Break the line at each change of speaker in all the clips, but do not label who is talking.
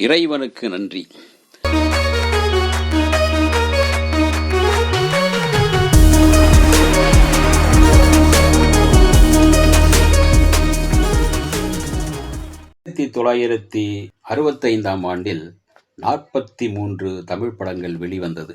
இறைவனுக்கு நன்றி. ஆயிரத்தி தொள்ளாயிரத்தி அறுபத்தைந்தாம் ஆண்டில் நாற்பத்தி மூன்று தமிழ் படங்கள் வெளிவந்தது.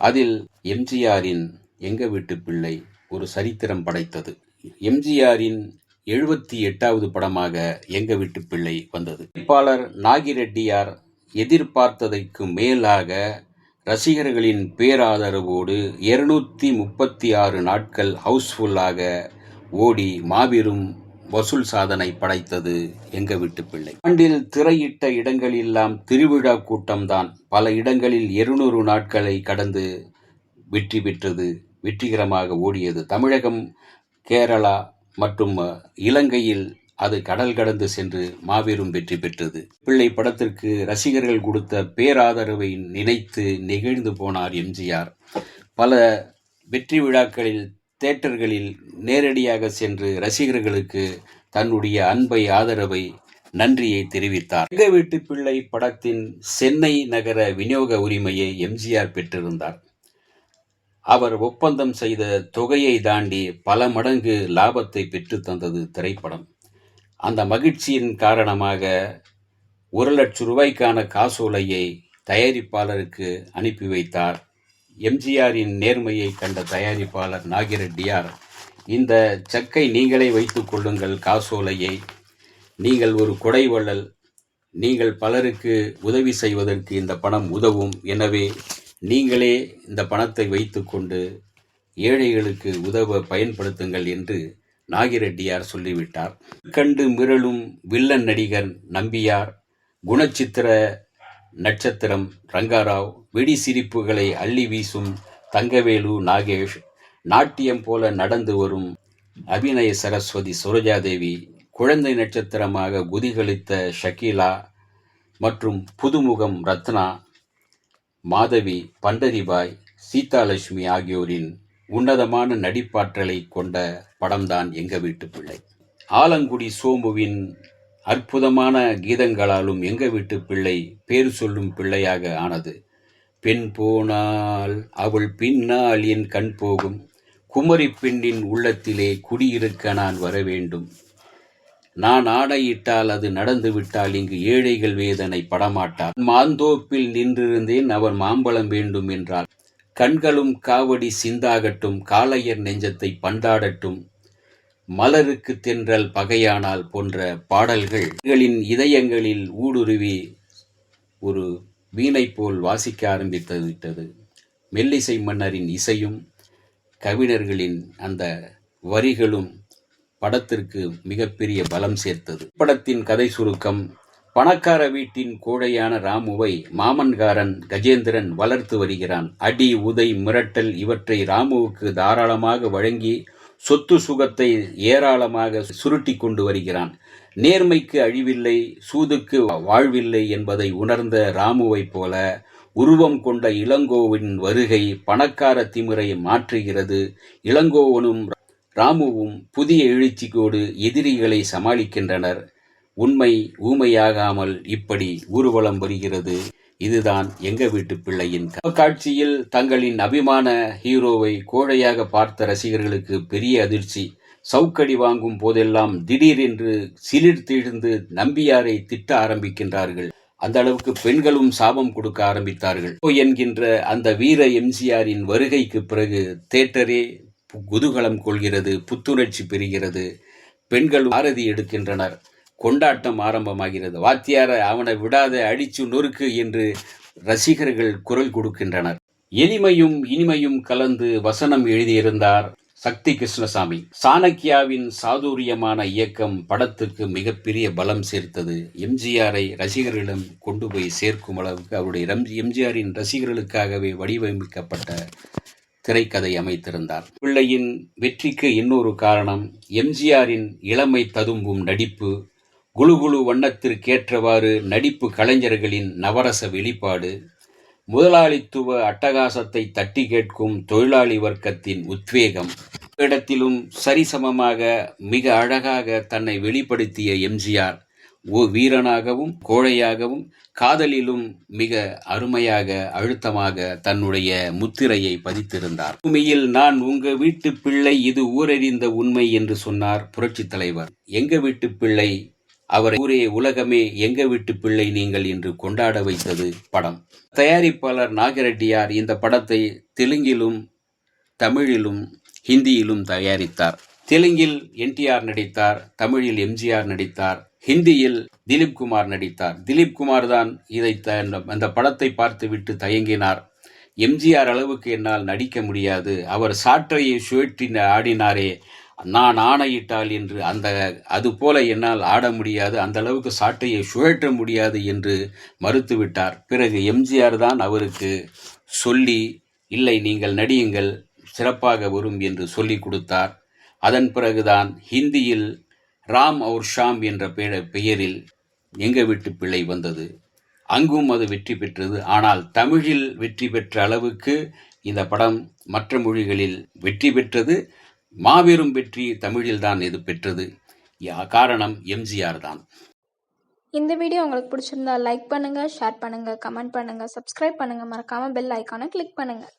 அதில் எம்ஜிஆரின் எங்க வீட்டு பிள்ளை ஒரு சரித்திரம் படைத்தது. எம்ஜிஆரின் எழுபத்தி எட்டாவது படமாக எங்க வீட்டு பிள்ளை வந்தது. வேட்பாளர் நாகிரெட்டியார் எதிர்பார்த்ததைக்கு மேலாக ரசிகர்களின் பேராதரவோடு இருநூத்தி முப்பத்தி ஆறு நாட்கள் ஹவுஸ்ஃபுல்லாக ஓடி மாபெரும் வசூல் சாதனை படைத்தது எங்க வீட்டு பிள்ளை. ஆண்டில் திரையிட்ட இடங்களெல்லாம் திருவிழா கூட்டம்தான். பல இடங்களில் இருநூறு நாட்களை கடந்து வெற்றி பெற்றது வெற்றிகரமாக ஓடியது. தமிழகம் கேரளா மற்றும் இலங்கையில் அது கடல் கடந்து சென்று மாபெரும் வெற்றி பெற்றது. பிள்ளை படத்திற்கு ரசிகர்கள் கொடுத்த பேராதரவை நினைத்து நெகிழ்ந்து போனார் எம்ஜிஆர். பல வெற்றி விழாக்களில் தேட்டர்களில் நேரடியாக சென்று ரசிகர்களுக்கு தன்னுடைய அன்பை ஆதரவை நன்றியை தெரிவித்தார். எங்க வீட்டு பிள்ளை படத்தின் சென்னை நகர விநியோக உரிமையை எம்ஜிஆர் பெற்றிருந்தார். அவர் ஒப்பந்தம் செய்த தொகையை தாண்டி பல மடங்கு லாபத்தை பெற்று தந்தது திரைப்படம். அந்த மகிழ்ச்சியின் காரணமாக ஒரு லட்ச ரூபாய்க்கான காசோலையை தயாரிப்பாளருக்கு அனுப்பி வைத்தார். எம்ஜிஆரின் நேர்மையை கண்ட தயாரிப்பாளர் நாகிரெட்டியார் இந்த செக்கை நீங்களே வைத்துக் கொள்ளுங்கள் காசோலையை. நீங்கள் ஒரு கொடைவள்ளல். நீங்கள் பலருக்கு உதவி செய்வதற்கு இந்த பணம் உதவும். எனவே நீங்களே இந்த பணத்தை வைத்துக்கொண்டு ஏழைகளுக்கு உதவ பயன்படுத்துங்கள் என்று நாகிரெட்டியார் சொல்லிவிட்டார். கண்டு மிரளும் வில்லன் நடிகர் நம்பியார் குணச்சித்திர நட்சத்திரம் ரங்காராவ் வெடி சிரிப்புகளை அள்ளி வீசும் தங்கவேலு நாகேஷ் நாட்டியம் போல நடந்து வரும் அபிநய சரஸ்வதி சுரஜாதேவி குழந்தை நட்சத்திரமாக குதிகளித்த ஷக்கீலா மற்றும் புதுமுகம் ரத்னா மாதவி பண்டரிபாய் சீதாலட்சுமி ஆகியோரின் உன்னதமான நடிப்பாற்றலை கொண்ட படம்தான் எங்க வீட்டு பிள்ளை. ஆலங்குடி சோமுவின் அற்புதமான கீதங்களாலும் எங்க வீட்டு பிள்ளை பேர் சொல்லும் பிள்ளையாக ஆனது. பெண் போனால் அவள் பின்னால் என் கண் போகும். குமரி பெண்ணின் உள்ளத்திலே குடியிருக்க நான் வர வேண்டும். நான் ஆடையிட்டால் அது நடந்துவிட்டால் இங்கு ஏழைகள் வேதனை படமாட்டார். மாந்தோப்பில் நின்றிருந்தேன் அவர் மாம்பழம் வேண்டும் என்றார். கண்களும் காவடி சிந்தாகட்டும் காளையர் நெஞ்சத்தை பந்தாடட்டும் மலருக்கு தென்றல் பகையானால் போன்ற பாடல்கள். இதயங்களில் ஊடுருவி ஒரு வீணை போல் வாசிக்க ஆரம்பித்து விட்டது மெல்லிசை மன்னரின் இசையும் கவிஞர்களின் அந்த வரிகளும் படத்திற்கு மிகப்பெரிய பலம் சேர்த்தது. படத்தின் கதை சுருக்கம் பணக்கார வீட்டின் கோழையான ராமுவை மாமன்காரன் கஜேந்திரன் வளர்த்து வருகிறான். அடி உதை மிரட்டல் இவற்றை ராமுவுக்கு தாராளமாக வழங்கி சொத்து சுகத்தை ஏராளமாக சுருட்டி கொண்டு வருகிறான். நேர்மைக்கு அழிவில்லை சூதுக்கு வாழ்வில்லை என்பதை உணர்ந்த ராமுவைப் போல உருவம் கொண்ட இளங்கோவின் வருகை பணக்கார திமிரை மாற்றுகிறது. இளங்கோவனும் ராமுவும் புதிய எழுச்சிக்கோடு எதிரிகளை சமாளிக்கின்றனர். உண்மை ஊமையாகாமல் இப்படி ஊர்வலம் வருகிறது. இதுதான் எங்க வீட்டு பிள்ளையின் காட்சியில் தங்களின் அபிமான ஹீரோவை கோழையாக பார்த்த ரசிகர்களுக்கு பெரிய அதிர்ச்சி. சவுக்கடி வாங்கும் போதெல்லாம் திடீரென்று சிலிர்த்தெழுந்து நம்பியாரை திட்ட ஆரம்பிக்கின்றார்கள். அந்த அளவுக்கு பெண்களும் சாபம் கொடுக்க ஆரம்பித்தார்கள். என்கின்ற அந்த வீர எம்ஜிஆரின் வருகைக்கு பிறகு தேட்டரே குதூகலம் கொள்கிறது புத்துணர்ச்சி பெறுகிறது. பெண்கள் ஆரதி எடுக்கின்றனர். கொண்டாட்டம் ஆரம்பமாகிறது. வாத்தியார அவனை விடாத அடிச்சு நொறுக்கு என்று ரசிகர்கள் குரல் கொடுக்கின்றனர். எளிமையும் இனிமையும் கலந்து வசனம் எழுதியிருந்தார் சக்தி கிருஷ்ணசாமி. சாணக்கியாவின் சாதுரியமான இயக்கம் படத்துக்கு மிகப்பெரிய பலம் சேர்த்தது. எம்ஜிஆரை ரசிகர்களிடம் கொண்டு போய் சேர்க்கும் அளவுக்கு அவருடைய எம்ஜிஆரின் ரசிகர்களுக்காகவே வடிவமைக்கப்பட்ட திரைக்கதை அமைத்திருந்தார். பிள்ளையின் வெற்றிக்கு இன்னொரு காரணம் எம்ஜிஆரின் இளமை ததும்பும் நடிப்பு. குழு குழு வண்ணத்திற்கேற்றவாறு நடிப்பு கலைஞர்களின் நவரச வெளிப்பாடு. முதலாளித்துவ அட்டகாசத்தை தட்டி கேட்கும் தொழிலாளி வர்க்கத்தின் உத்வேகம். இடத்திலும் சரிசமமாக மிக அழகாக தன்னை வெளிப்படுத்திய எம்ஜிஆர் வீரனாகவும் கோழையாகவும் காதலிலும் மிக அருமையாக அழுத்தமாக தன்னுடைய முத்திரையை பதித்திருந்தார். பூமியில் நான் உங்க வீட்டு பிள்ளை இது ஊரறிந்த உண்மை என்று சொன்னார் புரட்சித் தலைவர். எங்க வீட்டு பிள்ளை? அவர் ஊரே உலகமே எங்க வீட்டு பிள்ளை நீங்கள் என்று கொண்டாட வைத்தது படம். தயாரிப்பாளர் நாகரெட்டியார் இந்த படத்தை தெலுங்கிலும் தமிழிலும் ஹிந்தியிலும் தயாரித்தார். தெலுங்கில் என்டிஆர் நடித்தார் தமிழில் எம்ஜிஆர் நடித்தார் ஹிந்தியில் திலீப் குமார் நடித்தார். திலீப் குமார் தான் இதை த- அந்த படத்தை பார்த்துவிட்டு தயங்கினார். எம்ஜிஆர் அளவுக்கு என்னால் நடிக்க முடியாது. அவர் சாற்றையை சுழற்றி ஆடினாரே. நான் ஆணையிட்டால் என்று அந்த அது போல என்னால் ஆட முடியாது. அந்த அளவுக்கு சாட்டையை சுழற்ற முடியாது என்று மறுத்துவிட்டார். பிறகு எம்ஜிஆர் தான் அவருக்கு சொல்லி இல்லை நீங்கள் நடியுங்கள். சிறப்பாக வரும் என்று சொல்லிக் கொடுத்தார். அதன் பிறகுதான் ஹிந்தியில் ராம் அவுர் ஷாம் என்ற பெய- பெயரில் எங்கள் வீட்டு பிள்ளை வந்தது? அங்கும் அது வெற்றி பெற்றது. ஆனால் தமிழில் வெற்றி பெற்ற அளவுக்கு இந்த படம் மற்ற மொழிகளில் வெற்றி பெற்றது. மாபெரும் வெற்றி தமிழில் தான் இது பெற்றது. காரணம் எம்ஜிஆர் தான்.
இந்த வீடியோ உங்களுக்கு பிடிச்சிருந்தா லைக் பண்ணுங்க ஷேர் பண்ணுங்க கமெண்ட் பண்ணுங்க சப்ஸ்கிரைப் பண்ணுங்க. மறக்காம பெல் ஐக்கானை கிளிக் பண்ணுங்க.